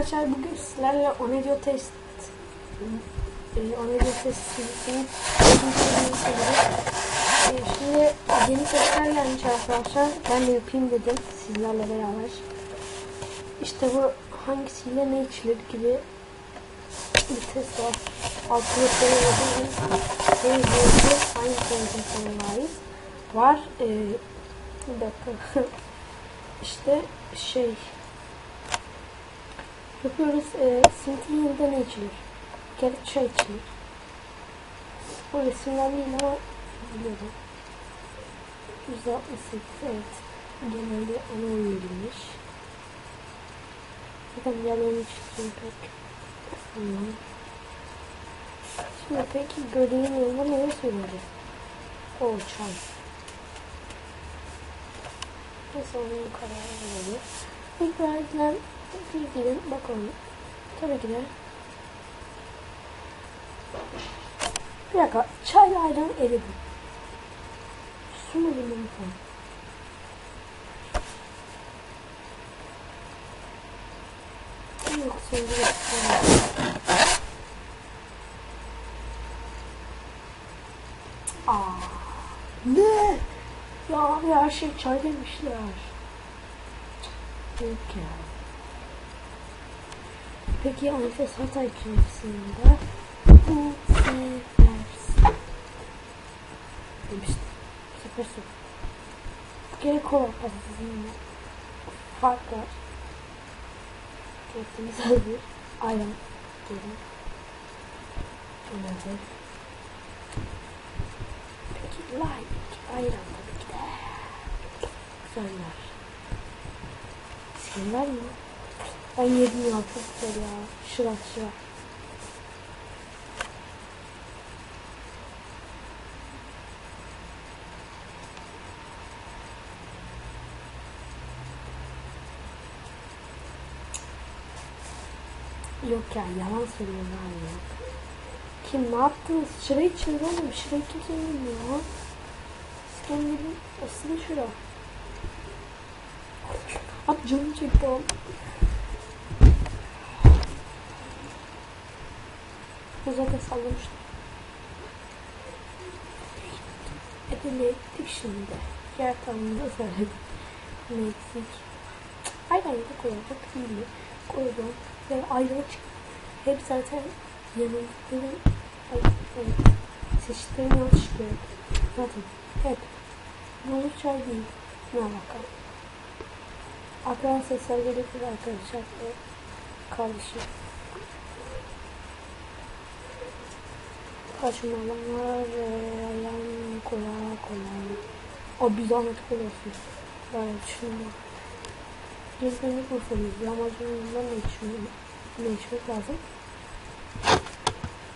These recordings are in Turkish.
Arkadaşlar bugün sizlerle Onedio test e, Onedio test serisinin ikinci bölümünü çevirdik. E, şimdi yeni testler gelmiş arkadaşlar. Ben de yapayım dedim sizlerle beraber. İşte bu hangisiyle ne içilir gibi bir test var. Altında söylediğim ne izleyici hangi konuşmasına ait var. E, bir dakika. işte şey yapıyoruz. E, simitin yanında ne içilir? Kere çay içilir. Bu resimler değil ama biliyorum. 168 evet. Genelde ona uyulmuş. Zaten diğerlerini çıkıyor pek. Tamam. Şimdi peki göreğin yanında ne söyleyeceğiz? O çay. Neyse onun kararı verelim. İlk verdiler bir girin bakalım. Tabii ki de. Bir dakika. Çay ayran eridi. Su mu limon falan? Yok sevgili. Aa. Ne? Ya abi her şey çay demişler. Yok ya. Peki Anfes Hatay kümesinde bu sefer demiştim. Su. Bir kere kola pastasının fark var. Kestimiz hazır. Ayran. Diyelim. Önemli. Peki like. Ayran tabii ki de. Güzeller. İskender mi? Ben yedim çok güzel ya. Şırak şırak. Yok ya yalan söylüyorlar ya. Kim ne yaptınız? Şıra içiyor oğlum. Şıra kimse yemiyor. İskender'in asılı şıra. At canım çekti oğlum. Bu zaten sallamıştım. Edile ettik şimdi. Diğer tamamını söyledim. Ne eksik? Ayran da koyacak değil Koydum. Ve ayran çıktı. Hep zaten ay, evet. seçtiklerim yanlış çıkıyor. Zaten hep. Olur çay değil. Ne alaka? Akran sesler gelebilir arkadaşlar. Ve kardeşim. Kaçmalar yan kolay kolay. O bir zahmet koyuyorsun. Ben düşünüyorum. Gezginlik usulü. Lahmacunundan ne içmek, ne içmek lazım?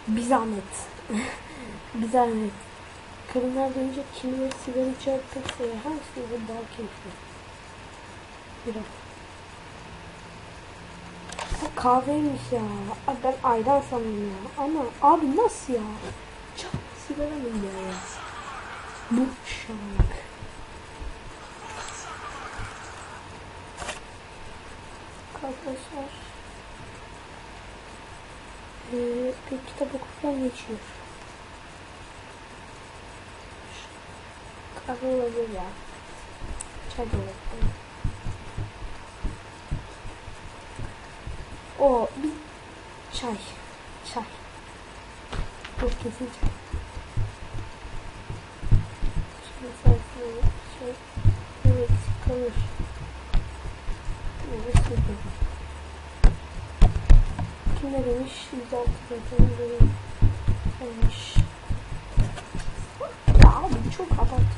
Bir zahmet. bir zahmet. Kadınlar deyince kimileri sigara içer pekse hangisi de daha keyifli? Biraz. Kahveymiş ya. Abi ben ayran sandım ya. Ama abi nasıl ya? Çok sigara mı ya? Bu şark. Arkadaşlar. Ee, bir kitap okurken geçiyor. Kahve olabilir ya. Çay da olabilir. O çay. Çay. Bu kesin çay. Şimdi şey evet kalır. Evet süper. Kim ne demiş? 106 zaten böyle demiş. Ya abi çok abartı.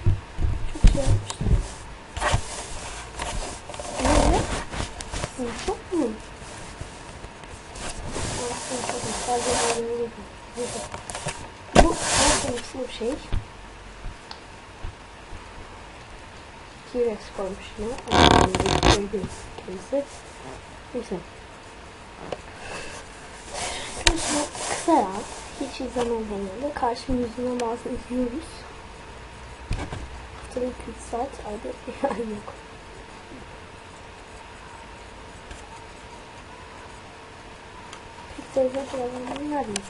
Çok şey yapmışlar. Ne? Bu çok mu? Bu konuşma bir şey. T-Rex koymuş yine. Neyse. Konuşma kısa ya. Hiç izlemem genelde. Karşım yüzüne bazen izliyoruz. Haftada 2-3 saat ayda yani yok. Devlet tarafından neredeyiz?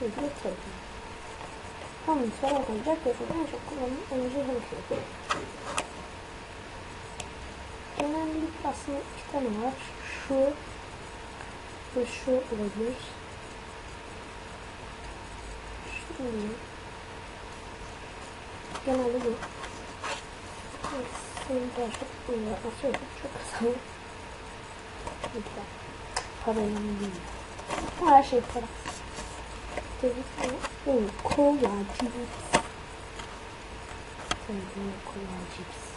Devlet tarafından. Tamam, sonra olacak yazıda en çok kullanılan enerji hareket. Genellikle aslında iki tane var. Şu ve şu olabilir. Değil. Genelde bu. Senin daha çok. Atıyorum çok kısa. Lütfen. Para önemli değil. Her şey para. Ama o kola cips. Kola cips.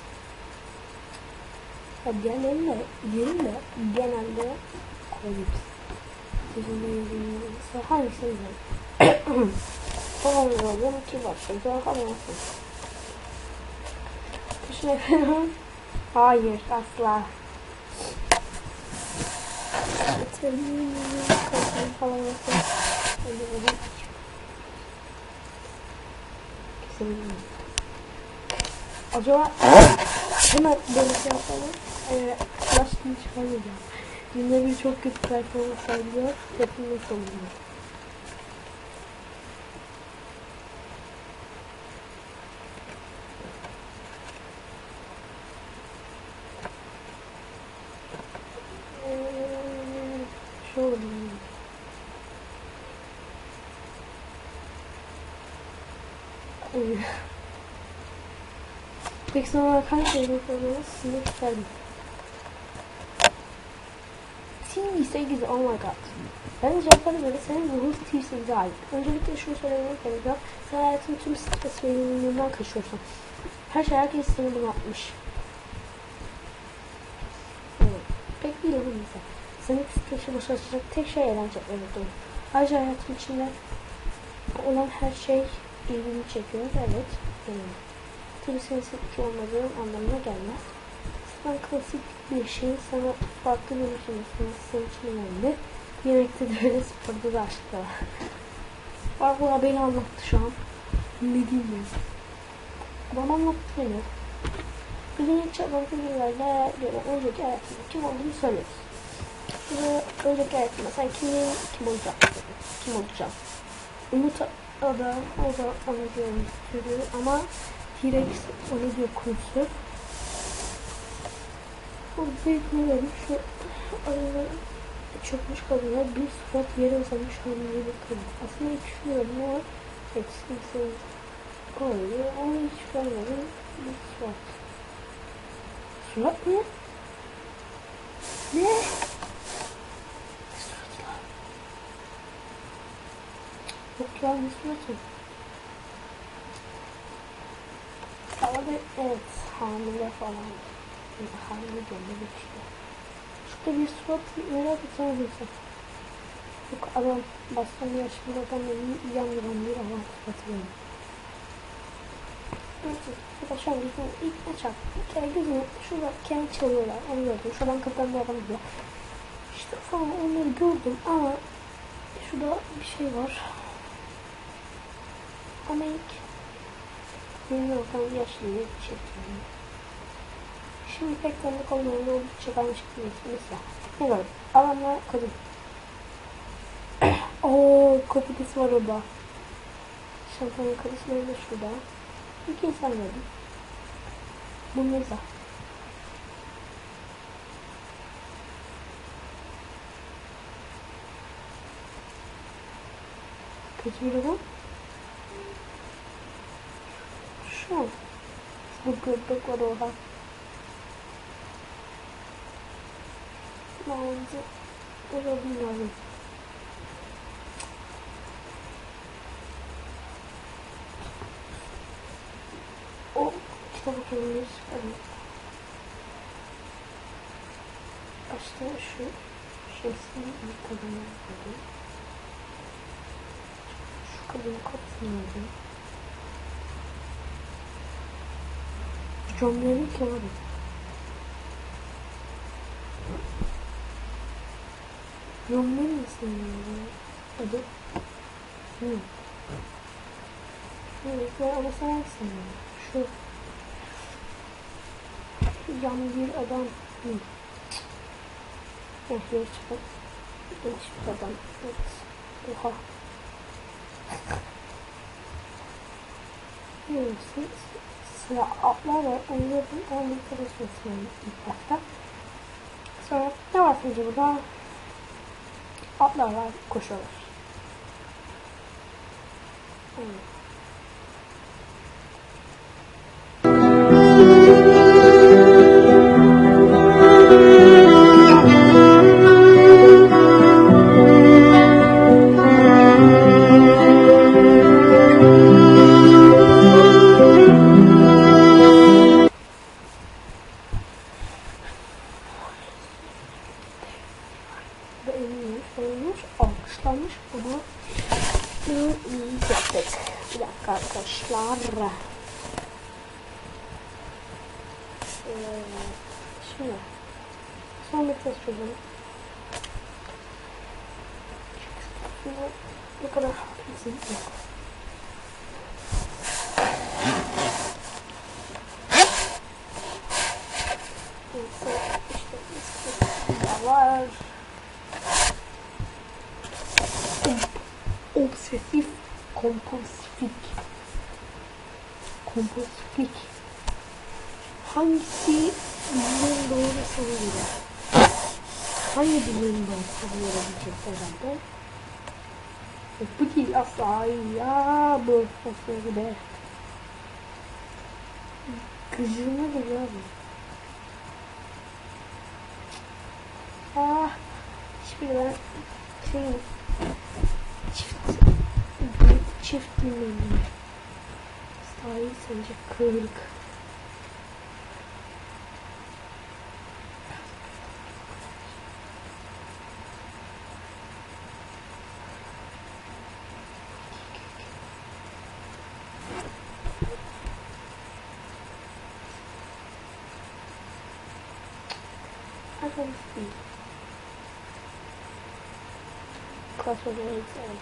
Genelde, genelde. Sizin de yediğinizde hangisini yiyin? Tamam oğlum ki başlayacağım kalmasın. Düşünüyorum. Hayır asla. Kesinlikle. Acaba hemen böyle şey yapalım. Ee, flash'ını çıkarmayacağım. Günde bir çok kötü performans sergiliyor. Tepkinin sonunda. Ee, Şu olabilir. Ee, Peki sonra kaç şeyini soruyoruz? Sizi çıkardım. T8 oh my god. Ben cevapları böyle senin ruhun T8'e ait. Öncelikle şunu söylemek gerekiyor. Sen hayatın tüm stres ve yorgunluğundan kaçıyorsun. Her şey herkes seni bunaltmış. Evet. Pek değil bu bize. Senin stresi boşaltacak tek şey eğlence doğru. Ayrıca hayatın içinde olan her şey ilgini çekiyor. Evet. evet. Tabii senin sıkıcı olmadığın anlamına gelmez. Sen klasik bir şeyin sana farklı bir şey sunması senin için önemli. Yemekte de öyle, sporda da aşkta var. Bu beni anlattı şu an. Ne diyeyim ben? Adam anlattı beni. Gün ilk çabuklu yıllarda önceki hayatımda kim olduğunu söyledi. Ve önceki hayatımda sen kimin kim olacaksın? Kim olacağım? Umut Ada, o da onu türü ama T-Rex onu diyor kurusu. O büyük ne demiş? Şu arada çökmüş kadına bir surat yere uzamış hamile bir kadın. Aslında hiç düşünüyorum ama eksikse öyle ama hiç görmedim bir surat. Surat mı? Ne? Suratlar. Yok ya ne suratı? Ama da evet hamile falan. Yani hamile bir şey. Şurada bir surat merak etsem olursa. Yok adam baston yaşlı bir adam ve yan duran bir adam. Neyse arkadaşlar bizim ilk ne çarptı? Bir kere gözüme şurada kendi çalıyorlar onu gördüm. Şuradan kapıdan bir adam gidiyor. İşte falan onları gördüm ama şurada bir şey var. Ama ilk ben yaşlıyım çekiyorum. Şimdi pek tanıdık olmayan oldukça ben çıkmıyor. Mesela ne var? Adamlar kadın. Ooo kopidesi var orada. Şampiyon kadısları da şurada. İki insan gördüm. Bu meza. Bir adam. Şu. Bu göbek var orada. Bence olabilir. O kitap okumayı çıkarım. Başta şu şeysin bir kadını okudum. Şu kadını katılmadım. John Lennon kim abi? John Lennon misin ya? Adı? Hı. Evet, ve ama sen misin ya? Şu yan bir adam. Hı. Eh, yok çıkar. Bir adam. Evet. Oha. Neyse. Sıra atlar var. Onların onları çalışmasını ilk başta. Sonra ne var sence burada? Atlar var, koşuyorlar. Hmm. Ee, şimdi son bir test çözelim. Şimdi ne kadar haklısın yok. Neyse işte işte var. obsesif kompulsifik kompulsifik hangisi bilmenin doğru göre hangi bilmenin doğru göre diyecek herhalde? E, bu değil asla. Ya bu nasıl be. Gıcığıma geliyor abi ah hiçbir ben şey çift çift bilmem Sahi sence kırık. Aslında değil. Evet.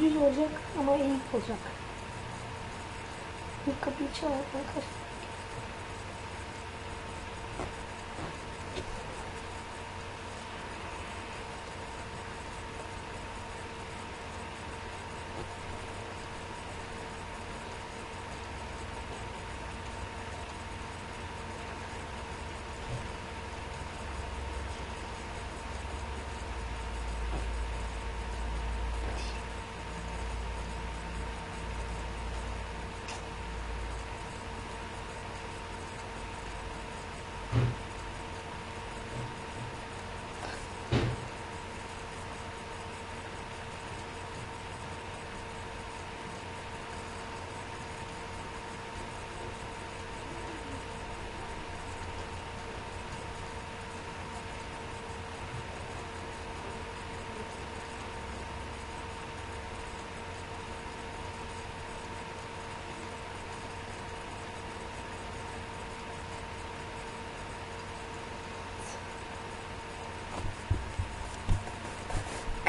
Düz olacak ama eğik olacak. Bir kapıyı çalarken kaç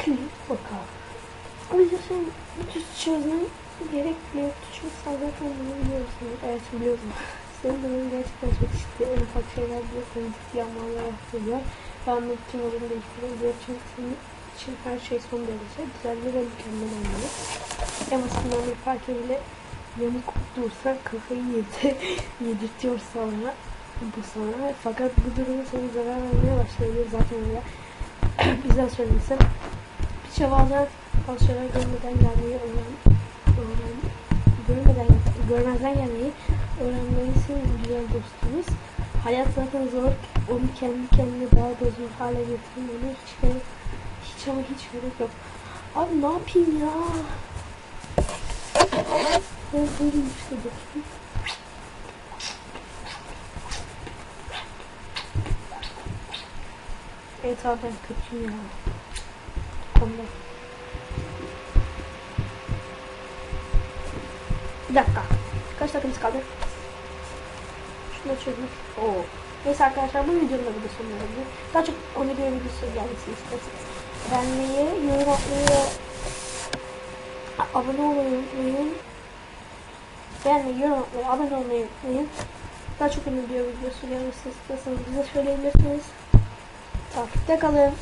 Klip bakalım. Yüzden düz çözmen gerek bile çünkü sen zaten bunu biliyorsun. Evet biliyorum. Senin benim gerçekten çok ciddi en ufak şeyler bile seni ciddi anlamda yaptırıyor. Ve anlık için yolunu değiştirebiliyor çünkü senin için her şey son derece düzenli ve mükemmel olmalı. En basitinden bir parke bile yamuk dursa kafayı yedi, yedirtiyor sonra bu sana. Fakat bu durumu sana zarar vermeye başlayabilir zaten öyle. Güzel söylemişsin. Bazı şeyler görmeden gelmeyi öğren, öğren görmeden, görmezden gelmeyi öğrenmelisin güzel dostumuz. Hayat zaten zor. Onu kendi kendine daha da zor hale getirmene hiç gerek, hiç ama hiç gerek yok. Abi ne yapayım ya? Ben böyle işte dostum. Evet abi ben kötüyüm ya. Konuda. Bir dakika. Kaç dakikamız kaldı? Şunu açıyorum. Oo. Neyse arkadaşlar bu videonun da burada sonuna geldi. Daha çok onu göre videosu gelmesini isterseniz beğenmeyi, yorum atmayı abone olmayı unutmayın. Beğenmeyi, yorum atmayı, abone olmayı unutmayın. Daha çok video videosu gelmesini istiyorsanız bize söyleyebilirsiniz. Takipte kalın.